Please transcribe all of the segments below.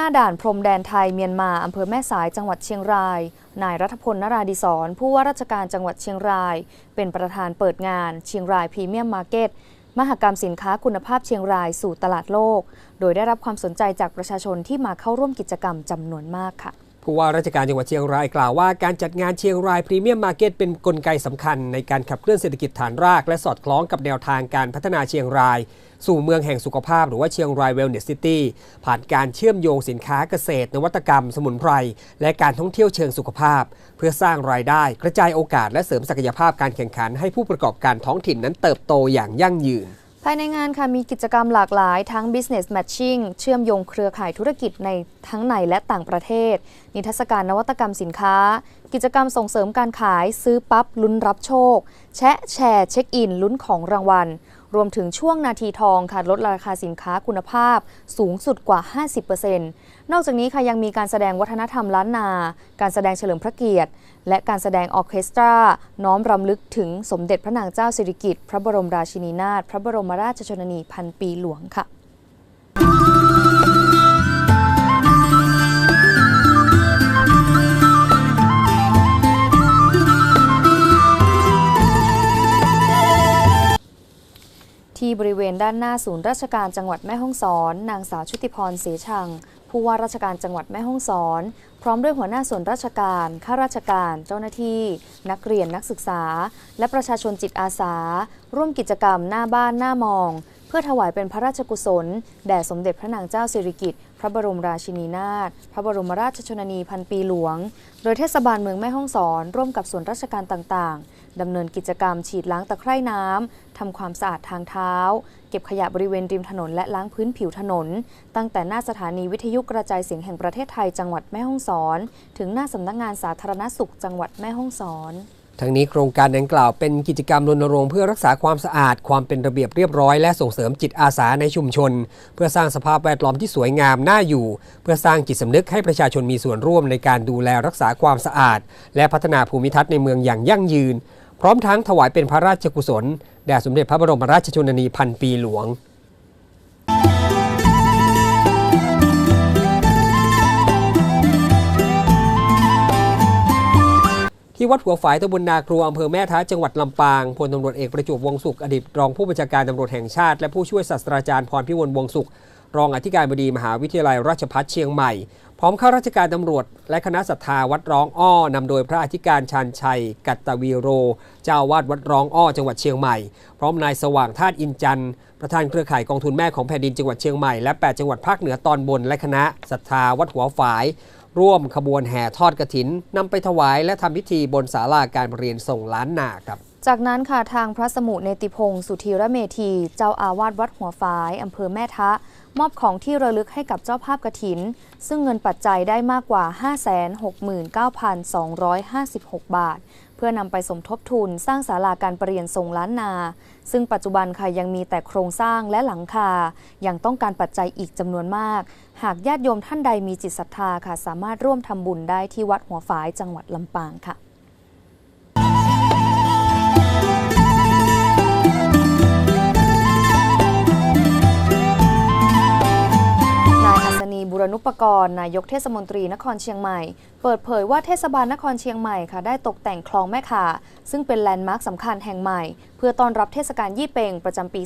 หน้าด่านพรมแดนไทยเมียนมาอำเภอแม่สายจังหวัดเชียงราย นายรัฐพลนราดิศรผู้ว่าราชการจังหวัดเชียงราย เป็นประธานเปิดงาน เชียงรายพรีเมียมมาร์เก็ตมหกรรมสินค้าคุณภาพเชียงรายสู่ตลาดโลก โดยได้รับความสนใจจากประชาชนที่มาเข้าร่วมกิจกรรมจำนวนมากค่ะ ผู้ว่าราชการจังหวัดเชียงรายกล่าวว่าการจัดงานเชียงรายพรีเมียมมาร์เก็ตเป็นกลไกสำคัญในการขับเคลื่อนเศรษฐกิจฐานราก และสอดคล้องกับแนวทางการพัฒนาเชียงราย สู่เมืองแห่งสุขภาพหรือว่าเชียงรายเวลเนสซิตี้ผ่านการเชื่อมโยงสินค้าเกษตร นวัตกรรม สมุนไพร และการท่องเที่ยวเชิงสุขภาพ เพื่อสร้างรายได้ กระจายโอกาสและเสริมศักยภาพการแข่งขันให้ผู้ประกอบการท้องถิ่นนั้นเติบโตอย่างยั่งยืน ภายในงานค่ะมีกิจกรรมหลากหลายทั้ง business matching เชื่อมโยงเครือข่ายธุรกิจในทั้งในและต่างประเทศ นิทรรศการนวัตกรรมสินค้า กิจกรรมส่งเสริมการขายซื้อปั๊บลุ้นรับโชค แชะแชร์เช็คอินลุ้นของรางวัล รวมถึงช่วงนาทีทองค่ะลดราคาสินค้าคุณภาพสูงสุดกว่า 50%นอกจากนี้ค่ะยังมีการแสดงวัฒนธรรมล้านนา การแสดงเฉลิมพระเกียรติ และการแสดงออเคสตรา น้อมรำลึกถึงสมเด็จพระนางเจ้าสิริกิติ์พระบรมราชินีนาถพระบรมราชชนนีพันปีหลวงค่ะ ที่บริเวณด้านหน้าศูนย์ราชการจังหวัดแม่ฮ่องสอน นางสาวชุติพรเสชัง ผู้ว่าราชการจังหวัดแม่ฮ่องสอน พร้อมด้วยหัวหน้าส่วนราชการ ข้าราชการ เจ้าหน้าที่ นักเรียนนักศึกษา และประชาชนจิตอาสา ร่วมกิจกรรมหน้าบ้านหน้ามอง เพื่อถวายเป็นพระราชกุศล แด่สมเด็จพระนางเจ้าสิริกิติ์พระบรมราชินีนาถ พระบรมราชชนนีพันปีหลวง โดยเทศบาลเมืองแม่ฮ่องสอน ร่วมกับส่วนราชการต่างๆ ดำเนินกิจกรรมฉีดล้างตะไคร่น้ำ ทำความสะอาดทางเท้า เก็บขยะบริเวณริมถนนและล้างพื้นผิวถนน ตั้งแต่หน้าสถานีวิทยุกระจายเสียงแห่งประเทศไทยจังหวัดแม่ฮ่องสอน ถึงหน้าสำนักงานสาธารณสุขจังหวัดแม่ฮ่องสอนทั้งนี้โครงการดังกล่าวเป็นกิจกรรมรณรงค์เพื่อรักษาความสะอาด ความเป็นระเบียบเรียบร้อยและส่งเสริมจิตอาสาในชุมชน เพื่อสร้างสภาพแวดล้อมที่สวยงามน่าอยู่ เพื่อสร้างจิตสำนึกให้ประชาชนมีส่วนร่วมในการดูแลรักษาความสะอาด และพัฒนาภูมิทัศน์ในเมืองอย่างยั่งยืน พร้อมทั้งถวายเป็นพระราชกุศล แด่สมเด็จพระบรมราชชนนีพันปีหลวงที่วัดหัวฝายตำบลนาครัวอำเภอแม่ท้าจังหวัดลำปางพลตำรวจเอกประจวบวงสุขอดีตรองผู้บัญชาการตำรวจแห่งชาติ และผู้ช่วยศาสตราจารย์พรพิวลวงสุข รองอธิการบดีมหาวิทยาลัยราชภัฏเชียงใหม่ พร้อมข้าราชการตำรวจ และคณะศรัทธาวัดร้องอ้อนำโดยพระอธิการชันชัย กัตตวีโร เจ้าวาดวัดร้องอ้อจังหวัดเชียงใหม่ พร้อมนายสว่างธาตุอินจันทร์ประธานเครือข่ายกองทุนแม่ของแผ่นดินจังหวัดเชียงใหม่และ 8 จังหวัดภาคเหนือตอนบนและคณะศรัทธาวัดหัวฝาย ร่วมขบวนแห่ทอดกระถินนำไปถวายและทำพิธีบนศาลาการเรียนส่งล้านนาครับจากนั้นค่ะทางพระสมุเนติพงศ์สุธีระเมธี เจ้าอาวาสวัดหัวฝายอำเภอแม่ทะ มอบของที่ระลึกให้กับเจ้าภาพกระถิน ซึ่งเงินปัจจัยได้มากกว่า 569,256 บาท เพื่อนำไปสมทบทุนสร้างศาลาการประเรียนทรงล้านนา ซึ่งปัจจุบันค่ะยังมีแต่โครงสร้างและหลังคา ยังต้องการปัจจัยอีกจำนวนมาก หากญาติโยมท่านใดมีจิตศรัทธาค่ะ สามารถร่วมทำบุญได้ที่วัดหัวฝายจังหวัดลำปางค่ะ นุปกรณ์นายกเทศมนตรีนครเชียงใหม่ เปิดเผยว่าเทศบาลนครเชียงใหม่ค่ะได้ตกแต่งคลองแม่ขาซึ่งเป็นแลนด์มาร์คสำคัญแห่งใหม่ เพื่อต้อนรับเทศกาลยี่เปงประจำปี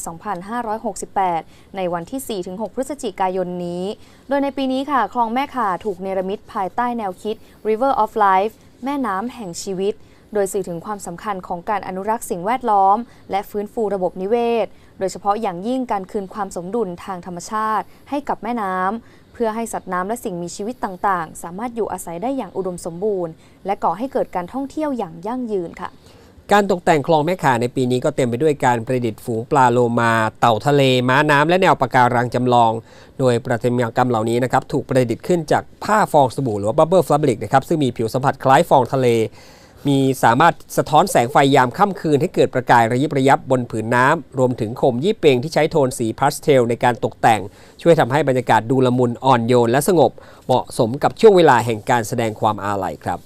2568 ในวันที่ 4-6 พฤศจิกายนนี้ โดยในปีนี้ค่ะคลองแม่ขาถูกเนรมิตภายใต้แนวคิด River of Life แม่น้ำแห่งชีวิต โดยสื่อถึงความสำคัญของการอนุรักษ์สิ่งแวดล้อม และฟื้นฟูระบบนิเวศ โดยเฉพาะอย่างยิ่งการคืนความสมดุลทางธรรมชาติ ให้กับแม่น้ำเพื่อให้สัตว์น้ำและสิ่งมีชีวิตต่างๆ สามารถอยู่อาศัยได้อย่างอุดมสมบูรณ์ และก่อให้เกิดการท่องเที่ยวอย่างยั่งยืนค่ะการตกแต่งคลองแม่ข่าในปีนี้ก็เต็มไปด้วยการประดิษฐ์ฝูงปลาโลมา เต่าทะเล ม้าน้ำและแนวปะการังจำลอง โดยประติมากรรมเหล่านี้นะครับถูกประดิษฐ์ขึ้นจากผ้าฟองสบู่หรือว่าบับเบิลฟล b บริกนะครับซึ่งมีผิวสัมผัสคล้ายฟองทะเล มีสามารถสะท้อนแสงไฟยามค่ำคืนให้เกิดประกายระยิบระยับบนผืนน้ำ รวมถึงโคมยี่เปงที่ใช้โทนสีพาสเทลในการตกแต่ง ช่วยทำให้บรรยากาศดูละมุนอ่อนโยนและสงบ เหมาะสมกับช่วงเวลาแห่งการแสดงความอาลัยครับ